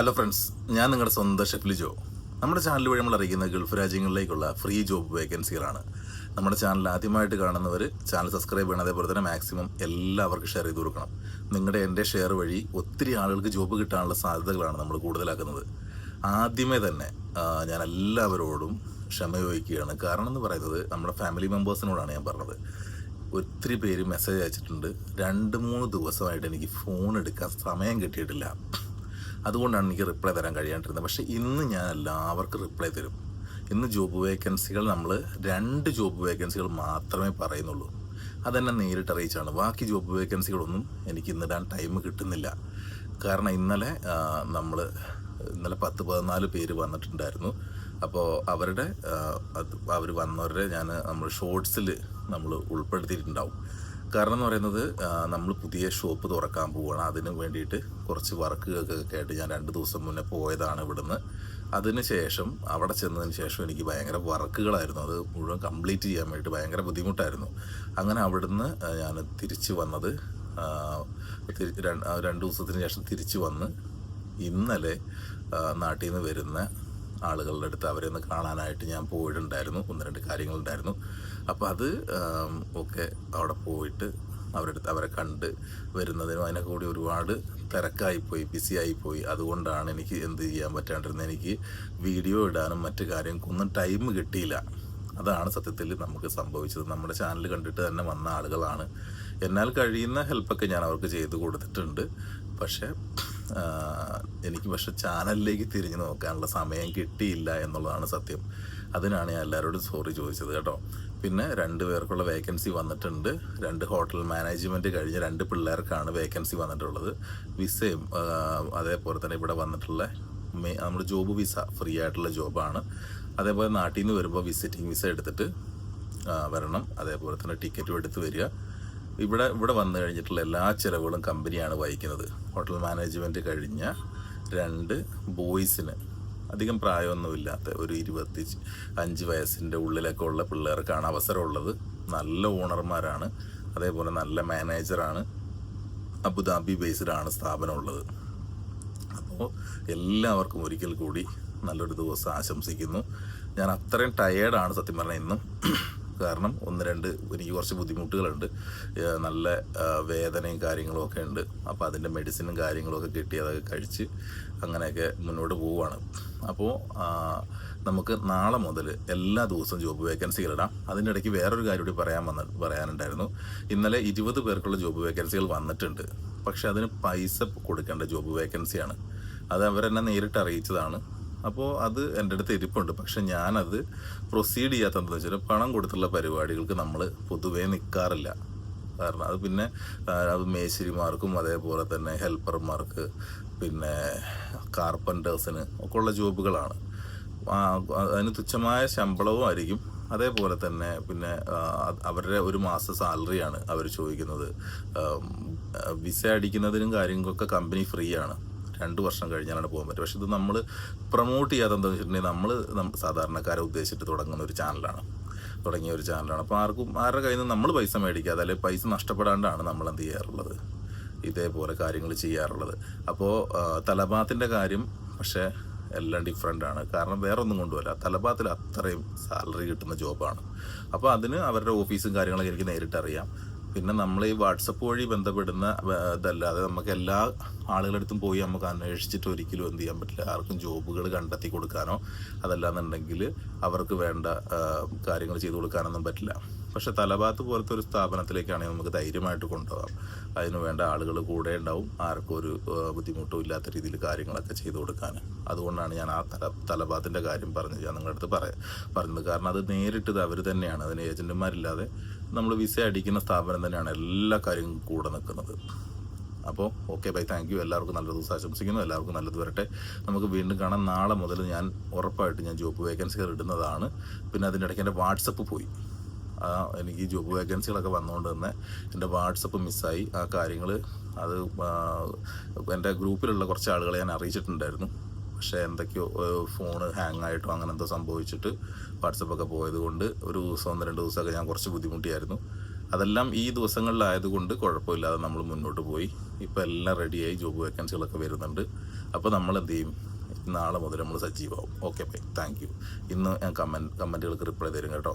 Hello friends ഞാൻ നിങ്ങളുടെ സ്വന്തം ഷെഫ്ലി ജോ നമ്മുടെ ചാനൽ വഴി നമ്മൾ അറിയിക്കുന്ന ഗൾഫ് രാജ്യങ്ങളിലേക്കുള്ള ഫ്രീ ജോബ് വേക്കൻസികളാണ് നമ്മുടെ ചാനൽ ആദ്യമായിട്ട് കാണുന്നവർ ചാനൽ സബ്സ്ക്രൈബ് ചെയ്യണം അതേപോലെ തന്നെ മാക്സിമം എല്ലാവർക്കും ഷെയർ ചെയ്ത് കൊടുക്കണം. നിങ്ങളുടെ എന്റെ ഷെയർ വഴി ഒത്തിരി ആളുകൾക്ക് ജോബ് കിട്ടാനുള്ള സാധ്യതകളാണ് നമ്മൾ കൂടുതലാക്കുന്നത്. ആദ്യമേ തന്നെ ഞാൻ എല്ലാവരോടും ക്ഷമ ചോദിക്കുകയാണ്. കാരണം എന്ന് പറയുന്നത് നമ്മുടെ ഫാമിലി മെമ്പേഴ്സിനോടാണ് ഞാൻ പറഞ്ഞത്. ഒത്തിരി പേര് മെസ്സേജ് അയച്ചിട്ടുണ്ട്. രണ്ട് മൂന്ന് ദിവസമായിട്ട് എനിക്ക് ഫോൺ എടുക്കാൻ സമയം കിട്ടിയിട്ടില്ല. അതുകൊണ്ടാണ് എനിക്ക് റിപ്ലൈ തരാൻ കഴിയാണ്ടിരുന്നത്. പക്ഷേ ഇന്ന് ഞാൻ എല്ലാവർക്കും റിപ്ലൈ തരും. ഇന്ന് ജോബ് വേക്കൻസികൾ നമ്മൾ രണ്ട് ജോബ് വേക്കൻസികൾ മാത്രമേ പറയുന്നുള്ളൂ. അതെന്നെ നേരിട്ട് അറിയിച്ചാണ്. ബാക്കി ജോബ് വേക്കൻസികളൊന്നും എനിക്ക് ഇന്നിടാൻ ടൈം കിട്ടുന്നില്ല. കാരണം ഇന്നലെ നമ്മൾ ഇന്നലെ പത്ത് പതിനാല് പേര് വന്നിട്ടുണ്ടായിരുന്നു. അപ്പോൾ അവരുടെ അവർ വന്നവരുടെ ഞാൻ നമ്മൾ ഷോർട്സിൽ നമ്മൾ ഉൾപ്പെടുത്തിയിട്ടുണ്ടാവും. കാരണം എന്ന് പറയുന്നത് നമ്മൾ പുതിയ ഷോപ്പ് തുറക്കാൻ പോവുകയാണ് അതിന് വേണ്ടിയിട്ട് കുറച്ച് വർക്കുകൾക്കൊക്കെ ആയിട്ട് ഞാൻ രണ്ട് ദിവസം മുന്നേ പോയതാണ് ഇവിടുന്ന്. അതിന് ശേഷം അവിടെ ചെന്നതിന് ശേഷം എനിക്ക് ഭയങ്കര വർക്കുകളായിരുന്നു. അത് മുഴുവൻ കംപ്ലീറ്റ് ചെയ്യാൻ വേണ്ടിയിട്ട് ഭയങ്കര ബുദ്ധിമുട്ടായിരുന്നു. അങ്ങനെ അവിടുന്ന് ഞാൻ തിരിച്ച് വന്നത് രണ്ട് ദിവസത്തിന് ശേഷം തിരിച്ച് വന്ന് ഇന്നലെ നാട്ടിൽ നിന്ന് വരുന്ന ആളുകളുടെ അടുത്ത് അവരെ ഒന്ന് കാണാനായിട്ട് ഞാൻ പോയിട്ടുണ്ടായിരുന്നു. ഒന്ന് രണ്ട് കാര്യങ്ങളുണ്ടായിരുന്നു. അപ്പോൾ അത് ഒക്കെ അവിടെ പോയിട്ട് അവരുടെ അടുത്ത് അവരെ കണ്ട് വരുന്നതിനും അതിനെ കൂടി ഒരുപാട് തിരക്കായിപ്പോയി ബിസി ആയിപ്പോയി അതുകൊണ്ടാണ് എനിക്ക് എന്ത് ചെയ്യാൻ പറ്റാണ്ടിരുന്നത്. എനിക്ക് വീഡിയോ ഇടാനും മറ്റു കാര്യങ്ങൾക്കൊന്നും ടൈം കിട്ടിയില്ല. അതാണ് സത്യത്തിൽ നമുക്ക് സംഭവിച്ചത്. നമ്മുടെ ചാനൽ കണ്ടിട്ട് തന്നെ വന്ന ആളുകളാണ്. എന്നാൽ കഴിയുന്ന ഹെൽപ്പൊക്കെ ഞാൻ അവർക്ക് ചെയ്തു കൊടുത്തിട്ടുണ്ട്. പക്ഷേ എനിക്ക് പക്ഷെ ചാനലിലേക്ക് തിരിഞ്ഞു നോക്കാനുള്ള സമയം കിട്ടിയില്ല എന്നുള്ളതാണ് സത്യം. അതിനാണ് ഞാൻ എല്ലാവരോടും സോറി ചോദിച്ചത് കേട്ടോ. പിന്നെ രണ്ട് പേർക്കുള്ള വേക്കൻസി വന്നിട്ടുണ്ട്. രണ്ട് ഹോട്ടൽ മാനേജ്മെന്റ് കഴിഞ്ഞ രണ്ട് പിള്ളേർക്കാണ് വേക്കൻസി വന്നിട്ടുള്ളത്. വിസയും അതേപോലെ തന്നെ ഇവിടെ വന്നിട്ടുള്ള നമ്മുടെ ജോബ് വിസ ഫ്രീ ആയിട്ടുള്ള ജോബാണ് അതേപോലെ നാട്ടിൽ നിന്ന് വരുമ്പോൾ വിസിറ്റിംഗ് വിസ എടുത്തിട്ട് വരണം. അതേപോലെ തന്നെ ടിക്കറ്റും എടുത്ത് വരിക. ഇവിടെ ഇവിടെ വന്നു കഴിഞ്ഞിട്ടുള്ള എല്ലാ ചിലവുകളും കമ്പനിയാണ് വഹിക്കുന്നത്. ഹോട്ടൽ മാനേജ്മെന്റ് കഴിഞ്ഞ രണ്ട് ബോയ്സിന് അധികം പ്രായമൊന്നുമില്ലാത്ത ഒരു ഇരുപത്തി അഞ്ച് വയസ്സിന്റെ ഉള്ളിലൊക്കെ ഉള്ള പിള്ളേർക്കാണ് അവസരമുള്ളത്. നല്ല ഓണർമാരാണ്. അതേപോലെ നല്ല മാനേജറാണ്. അബുദാബി ബേസ്ഡാണ് സ്ഥാപനം ഉള്ളത് അപ്പോൾ എല്ലാവർക്കും ഒരിക്കൽ കൂടി നല്ലൊരു ദിവസം ആശംസിക്കുന്നു. ഞാൻ അത്രയും ടയേർഡാണ് സത്യം പറഞ്ഞാൽ ഇന്നും. കാരണം ഒന്ന് രണ്ട് എനിക്ക് കുറച്ച് ബുദ്ധിമുട്ടുകളുണ്ട്. നല്ല വേദനയും കാര്യങ്ങളും ഒക്കെ ഉണ്ട്. അപ്പോൾ അതിന്റെ മെഡിസിനും കാര്യങ്ങളൊക്കെ കിട്ടി അതൊക്കെ കഴിച്ച് അങ്ങനെയൊക്കെ മുന്നോട്ട് പോവുകയാണ്. അപ്പോൾ നമുക്ക് നാളെ മുതൽ എല്ലാ ദിവസവും ജോബ് വേക്കൻസികൾ ഇടാം. അതിന്റെ ഇടയ്ക്ക് വേറൊരു കാര്യം കൂടി പറയാൻ വന്ന പറയാനുണ്ടായിരുന്നു. ഇന്നലെ ഇരുപത് പേർക്കുള്ള ജോബ് വേക്കൻസികൾ വന്നിട്ടുണ്ട്. പക്ഷെ അതിന് പൈസ കൊടുക്കേണ്ട ജോബ് വേക്കൻസിയാണ് അത് അവരെന്നെ നേരിട്ട് അറിയിച്ചതാണ്. അപ്പോൾ അത് എന്റെ അടുത്ത് ഇരിപ്പുണ്ട്. പക്ഷെ ഞാനത് പ്രൊസീഡ് ചെയ്യാത്തതെന്ന് വെച്ചാൽ പണം കൊടുത്തുള്ള പരിപാടികൾക്ക് നമ്മൾ പൊതുവേ നിൽക്കാറില്ല കാരണം അത് പിന്നെ അത് മേശരിമാർക്കും അതേപോലെ തന്നെ ഹെൽപ്പർമാർക്ക് പിന്നെ കാർപ്പന്റേഴ്സിന് ഒക്കെ ഉള്ള ജോബുകളാണ്. അതിന് തുച്ഛമായ ശമ്പളവും ആയിരിക്കും. അതേപോലെ തന്നെ പിന്നെ അവരുടെ ഒരു മാസ സാലറിയാണ് അവർ ചോദിക്കുന്നത്. വിസ അടിക്കുന്നതിനും കാര്യങ്ങൾക്കൊക്കെ കമ്പനി ഫ്രീ ആണ് രണ്ട് വർഷം കഴിഞ്ഞാലാണ് പോകാൻ പറ്റും പക്ഷെ ഇത് നമ്മൾ പ്രൊമോട്ട് ചെയ്യാതെ എന്താ വെച്ചിട്ടുണ്ടെങ്കിൽ നമ്മൾ സാധാരണക്കാരെ ഉദ്ദേശിച്ചിട്ട് തുടങ്ങുന്ന ഒരു ചാനലാണ് തുടങ്ങിയ ഒരു ചാനലാണ് അപ്പോൾ ആർക്കും ആരുടെ കയ്യിൽ നിന്ന് നമ്മൾ പൈസ മേടിക്കാതെ അല്ലെങ്കിൽ പൈസ നഷ്ടപ്പെടാണ്ടാണ് നമ്മൾ എന്ത് ചെയ്യാറുള്ളത്? ഇതേപോലെ കാര്യങ്ങൾ ചെയ്യാറുള്ളത്. അപ്പോൾ തലബാത്തിന്റെ കാര്യം പക്ഷേ എല്ലാം ഡിഫറെന്റ് ആണ്. കാരണം വേറെ ഒന്നും കൊണ്ടുവല്ല തലബാത്തിൽ അത്രയും സാലറി കിട്ടുന്ന ജോബാണ് അപ്പോൾ അതിന് അവരുടെ ഓഫീസും കാര്യങ്ങളൊക്കെ എനിക്ക് നേരിട്ട് അറിയാം പിന്നെ നമ്മൾ ഈ വാട്സപ്പ് വഴി ബന്ധപ്പെടുന്ന ഇതല്ലാതെ നമുക്ക് എല്ലാ ആളുകളടുത്തും പോയി നമുക്ക് അന്വേഷിച്ചിട്ട് ഒരിക്കലും എന്ത് ചെയ്യാൻ പറ്റില്ല. ആർക്കും ജോബുകൾ കണ്ടെത്തി കൊടുക്കാനോ അതല്ലാന്നുണ്ടെങ്കിൽ അവർക്ക് വേണ്ട കാര്യങ്ങൾ ചെയ്തു കൊടുക്കാനൊന്നും പറ്റില്ല. പക്ഷെ തലഭാത്ത് പോലത്തെ ഒരു സ്ഥാപനത്തിലേക്കാണെങ്കിൽ നമുക്ക് ധൈര്യമായിട്ട് കൊണ്ടുപോകാം. അതിന് വേണ്ട ആളുകൾ കൂടെ ഉണ്ടാവും. ആർക്കും ഒരു ബുദ്ധിമുട്ടും ഇല്ലാത്ത രീതിയിൽ കാര്യങ്ങളൊക്കെ ചെയ്തു കൊടുക്കാൻ. അതുകൊണ്ടാണ് ഞാൻ ആ തല തലഭാത്തിന്റെ കാര്യം പറഞ്ഞത് ഞാൻ നിങ്ങളുടെ അടുത്ത് പറയാം പറഞ്ഞത്. കാരണം അത് നേരിട്ടത് അവർ തന്നെയാണ്. അതിന് ഏജന്റുമാരില്ലാതെ നമ്മൾ വിസ അടിക്കുന്ന സ്ഥാപനം തന്നെയാണ് എല്ലാ കാര്യങ്ങളും കൂടെ നിൽക്കുന്നത്. അപ്പോൾ ഓക്കെ ബൈ. Thank U. എല്ലാവർക്കും നല്ല ദിവസം ആശംസിക്കുന്നു. എല്ലാവർക്കും നല്ലത് വരട്ടെ. നമുക്ക് വീണ്ടും കാണാം. നാളെ മുതൽ ഞാൻ ഉറപ്പായിട്ട് ഞാൻ ജോബ് വേക്കൻസികൾ ഇടുന്നതാണ്. പിന്നെ അതിന്റെ ഇടയ്ക്ക് എന്റെ വാട്സപ്പ് പോയി. ആ എനിക്ക് ജോബ് വേക്കൻസികളൊക്കെ വന്നുകൊണ്ട് തന്നെ എന്റെ വാട്സപ്പ് മിസ്സായി. ആ കാര്യങ്ങൾ അത് എന്റെ ഗ്രൂപ്പിലുള്ള കുറച്ച് ആളുകളെ ഞാൻ അറിയിച്ചിട്ടുണ്ടായിരുന്നു. പക്ഷേ എന്തൊക്കെയോ ഫോൺ ഹാങ് ആയിട്ടോ അങ്ങനെ എന്തോ സംഭവിച്ചിട്ട് വാട്സപ്പൊക്കെ പോയത് കൊണ്ട് ഒരു ദിവസം ഒന്ന് രണ്ട് ദിവസമൊക്കെ ഞാൻ കുറച്ച് ബുദ്ധിമുട്ടിയായിരുന്നു. അതെല്ലാം ഈ ദിവസങ്ങളിലായതുകൊണ്ട് കുഴപ്പമില്ലാതെ നമ്മൾ മുന്നോട്ട് പോയി. ഇപ്പോൾ എല്ലാം റെഡിയായി ജോബ് വേക്കൻസികളൊക്കെ വരുന്നുണ്ട്. അപ്പോൾ നമ്മൾ എന്ത് ചെയ്യും? നാളെ മുതൽ നമ്മൾ സജീവമാവും. Okay bye. Thank you. ഇന്ന് ഞാൻ കമന്റ് കമന്റുകൾക്ക് റിപ്ലൈ തരും കേട്ടോ.